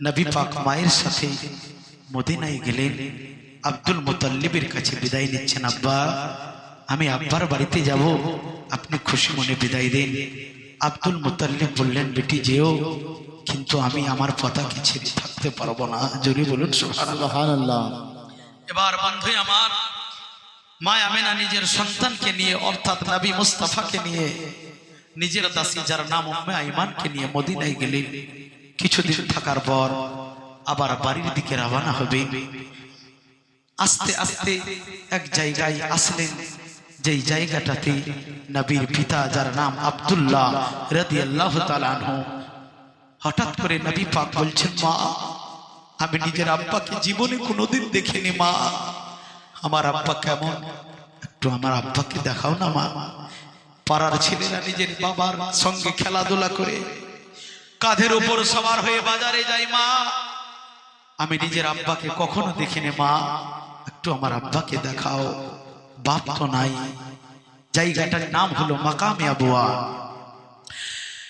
নবী পাক মায়ের সাথে মদিনায় গেলেন। আব্দুল মুতাল্লিবের কাছে বিদায় নিচ্ছেন আব্বা আমি আব্বার বাড়িতে যাব আপনি খুশি মনে বিদায় দিন। আব্দুল মুতাল্লিব বললেন বেটি যেও কিন্তু আমি আমার পতাকে ছেড়ে থাকতে পারব না। জোরে বলুন এবার বন্ধু আমার মা আমেনা নিজের সন্তানকে নিয়ে অর্থাৎ নবী মুস্তাফাকে নিয়ে নিজের দাসী যার নাম উম্মে আইমানকে নিয়ে মদিনায় গেলেন। কিছুদিন থাকার পর আবার বাড়ির দিকে রওনা হবে। আস্তে আস্তে এক জায়গায় আসলেন যেই জায়গাটাতে নবীর পিতা যার নাম আব্দুল্লাহ রাদিয়াল্লাহু তাআলা আনহু। হঠাৎ করে নবী পাক বলছেন মা আমি নিজের আব্বাকে জীবনে কোনোদিন দেখিনি মা। আমার আব্বা কেমন? একটু আমার আব্বাকে দেখাও না মা। পাড়ার ছেলেরা নিজের বাবার সঙ্গে খেলাধুলা করে কাঁধের উপর সবার হয়ে বাজারে যাই, মা। আমি নিজের আব্বাকে কখনো দেখিনি, মা। একটু আমার আব্বাকে দেখাও। বাপ তো নাই। জায়গাটার নাম হলো মাকামে আবুয়া।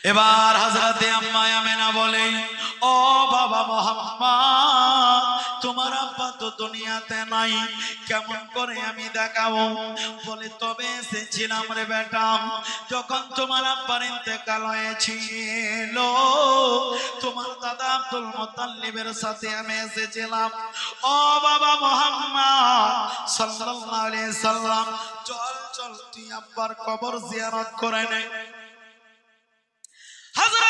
এবার হাজরাতে আম্মা আমেনা বলে ও বাবা মোহাম্মদ, তোমার আব্বা তো দুনিয়াতে নাই। কেমন করে আমি দেখাবো? বলে তবে এসেছিলাম রে বেটা। যখন তোমার আব্বার ইন্তেকাল হয়েছিল, তোমার দাদা আব্দুল মোতাল্লিবের সাথে আমি এসেছিলাম। ও বাবা মোহাম্মদ, সাল্লাল্লাহু সাল্লাম, চল চল, তুই আব্বার কবর জিয়ারত করে নে। হযরতে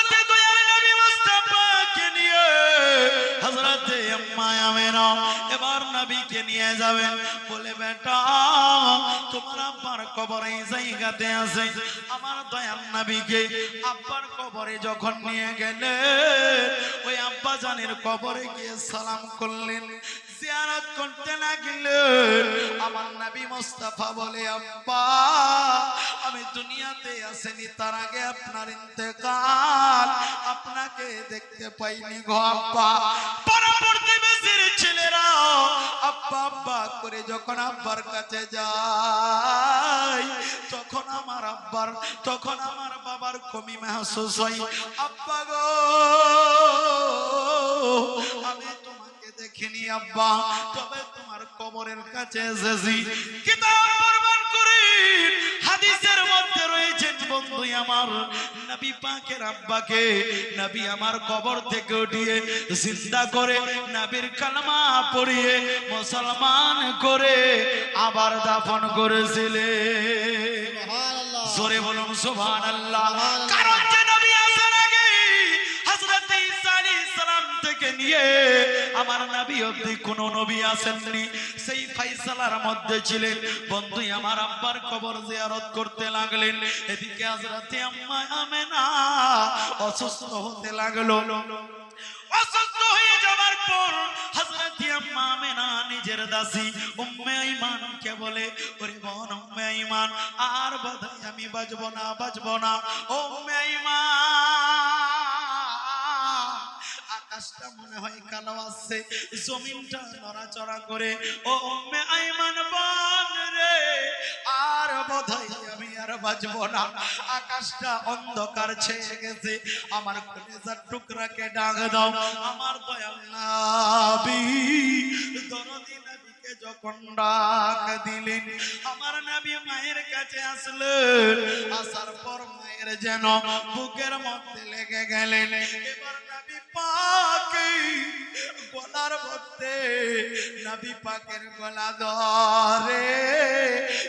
এবার নবীকে নিয়ে যাবেন বলে, বেটা, তোমার আব্বার কবরে জায়গাতে আছে। আমার দয়াল নবীকে আব্বার কবরে যখন নিয়ে গেলে, ওই আব্বা জানের কবরে গিয়ে সালাম করলেন। জিয়ারত করতে লাগলেন আমার নবী মুস্তাফা বলে, আব্বা, আমি দুনিয়াতে আসেনি, তার আগে আপনার ইন্তেকাল। আপনাকে দেখতে পাইনি গো আব্বা। পরবর্তী ছেলেরা আব্বা আব্বা করে যখন আব্বার কাছে যাই, তখন আমার আব্বার, তখন আমার বাবার কমি হয়। আব্বা গো, আমি তোমাকে দেখিনি আব্বা, তবে তোমার কবরের কাছে এসেছি। আমার নবী পাকের আব্বাকে নবী আমার কবর থেকে উঠিয়ে জিন্দা করে নবীর কালমা পড়িয়ে মুসলমান করে আবার দাফন করেছিলেন। সুবহানাল্লাহ। জোরে বলুন সুবহানাল্লাহ। কারণ থেকে নিয়ে আমার নবী অব্দি কোন নবী আসেননি। সেই ফাইসালার মধ্যে ছিলেন। বন্ধু, আমার আব্বার কবর জিয়ারত করতে লাগলেন। এদিকে হযরত আম্মা আমেনা অসুস্থ হতে লাগল। অসুস্থ হয়ে যাওয়ার পর হযরত আম্মা আমেনা নিজের দাসী উম্মে আইমানকে বলে, ওরে বোন উম্মে আইমান, আর বোধহয় আমি বাজবো না বাজবো না। উম্মে আইমান! আসছে জমিনটা নড়াচড়া করে, ও উম্মে আইমান বান রে, আর বোধহয় আমি আর বাজবো না। আকাশটা অন্ধকার ছেয়ে গেছে, আমার কলেজার টুকরাকে ডাক দাও, আমার দয়াল নাবি যখন ডাক দিলেন। আমার নবী মায়ের কাছে আসলেন আসার পর মায়ের যেন বুকের মধ্যে লেগে গেলেন। এবার নবী পাকে গলার মধ্যে, নবী পাকের গলা ধরে।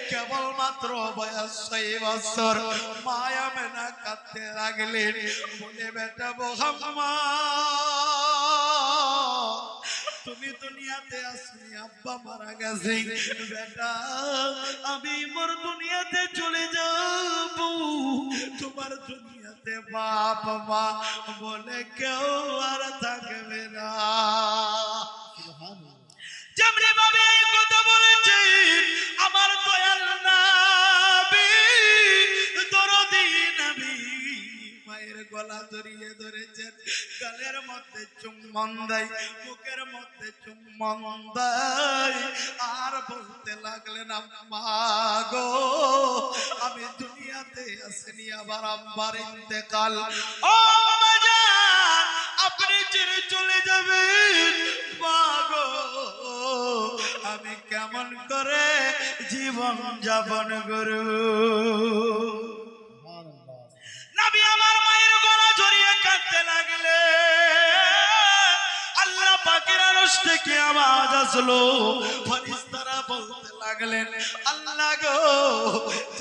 কেবলমাত্র বয়স ছয় বছর। মায়া মেনা কাঁদতে লাগলেন। বলে, বেটা মোহাম্মদ তুমি দুনিয়াতে আসনি আব্বা মারা গেছে। বেটা আমি মোর দুনিয়াতে চলে যাব। তোমার দুনিয়াতে বাপ মা বলে কেউ আর থাকবে না। যেমনি ভাবে এই কথা বলেছেন আমার দয়াল নাবি গলা জড়িয়ে ধরেছেন। গালের মধ্যে চুম্বন দেয় বুকের মধ্যে চুম্বন দেয়। আর বলতে লাগলেন আম্মা গো আমি দুনিয়াতে আসেনি আবার আব্বার ইন্তেকাল। ও আপনি আমারে ছেড়ে চলে যাবে মাগো আমি কেমন করে জীবন যাপন করব নবী আমার থেকে আওয়াজ আসলো? ফেরেশতারা বলতে লাগলেন, আল্লাহ গো,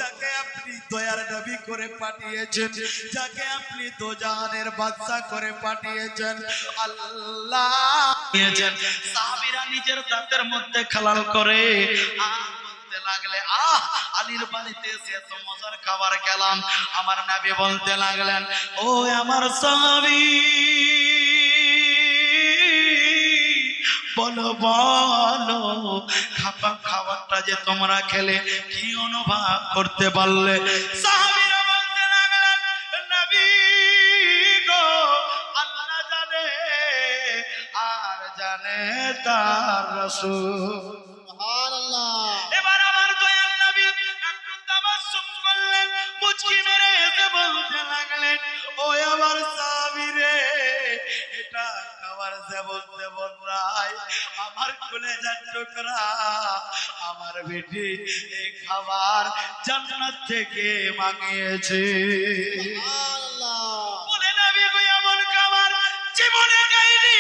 যাকে আপনি দয়ার নবী করে পাঠিয়েছেন, যাকে আপনি দোজাহানের বাদশা করে পাঠিয়েছেন, আল্লাহ সাহাবীরা নিজের দাঁতের মধ্যে খালাল করে আমার নবী বলতে লাগলেন ও আমার সাহাবী। বলো বলো খাপা খাবারটা যে তোমরা খেলে কি অনুভব করতে পারলে? সাহাবীরা বলতে লাগলেন নবী গো আল্লাহ জানে আর জানে তার রাসূল। এবার আমার দয়াল নবী একটু তাবাসসুম করলেন মুচকি মেরে হেসে বলতে লাগলেন ও আমার সাহাবী রে এটা খাবার তেমন নাই আমার কলেজার টুকরা আমার বেটি এই খাবার জান্নাত থেকে মাঙিয়েছে বলে নবী গো এমন খাবার জীবনে খাইনি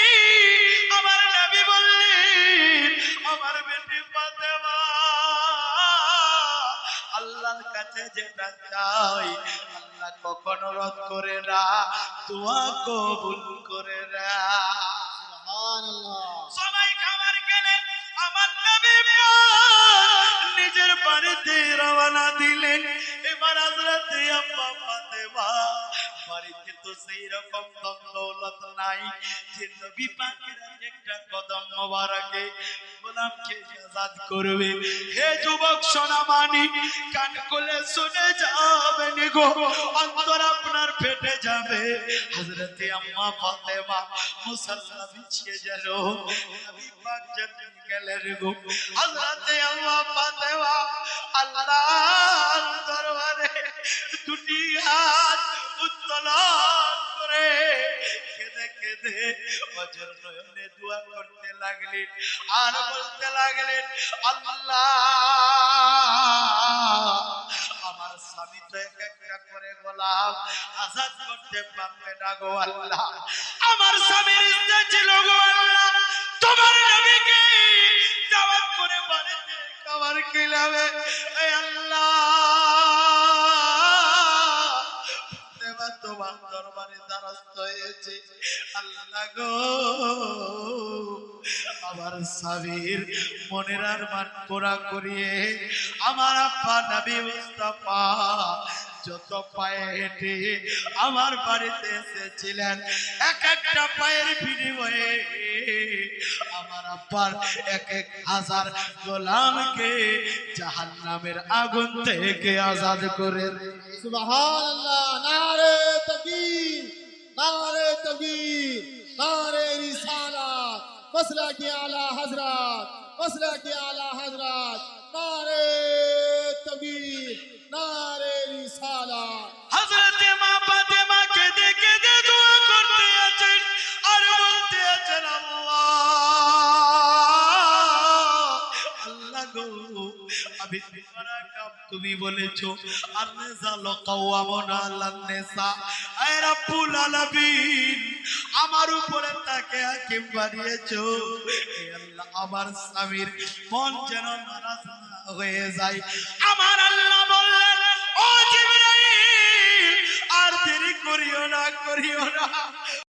আমার নবী বললেন আমার বেটি ফাতেমা আল্লাহর কাছে যেটা চাই আল্লাহ কখনো রদ করে না দোয়া কবুল করে না। নিজের বাড়িতে রওনা দিলেন। এবার হযরতে আব্বা ফাতেমা, বাড়িতে তো সেই রকম দৌলত নাই যে নবী পাকের একটা কদম মোবারকে গোলামকে আজাদ করবে? হে যুবক সোনামানি কান খুলে শুনে যাবেন গো, অন্তর আপনার ফেটে যাবে। হযরতে আম্মা ফাতেমা মুসাল্লা বিছিয়ে গেল, নবী পাক যেদিন গেলেন গো। হযরতে আম্মা ফাতেমা আল্লাহর দরবারে দুটি হাত উত্তোলন করে কেঁদে কেঁদে অজর নয়নে দোয়া করতে লাগলেন। আর বলতে লাগলেন, আল্লাহ, আমার স্বামী তো এক একটা করে গোলাম, আজাদ করতে পারবে না গো আল্লাহ। আমার স্বামীর ইচ্ছা ছিল গো আল্লাহ। তোমার নবীকে দাওয়াত করে বাড়িতে খাবার খিলাবে। আল্লাহ তোমার দরবারে দ্বারস্থ হয়েছে। আল্লাহ গো, আমার সাবির মনের আর মান করিয়ে আমার আব্বা নবী মুস্তাফা যত পায়ে হেঁটে আমার বাড়িতে এসেছিলেন, এক একটা পায়ের বিনিময়ে আমার আব্বার এক এক হাজার গোলামকে জাহান্নামের আগুন থেকে আজাদ করে সুবহান আল্লাহ নারে তকবীর নারে তকবীর, নারে রিসালাত মসলা কি আলা হযরত মসলা কি আলা হযরত নারে তকবীর, নারে আমি কাম তুমি বলেছ আমার উপরে তাকে হাকিম বানিয়েছো। আমার স্বামীর মন যেন হয়ে যায়। আমার আল্লাহ বললেন, ও আর দেরি করিও না করিও না।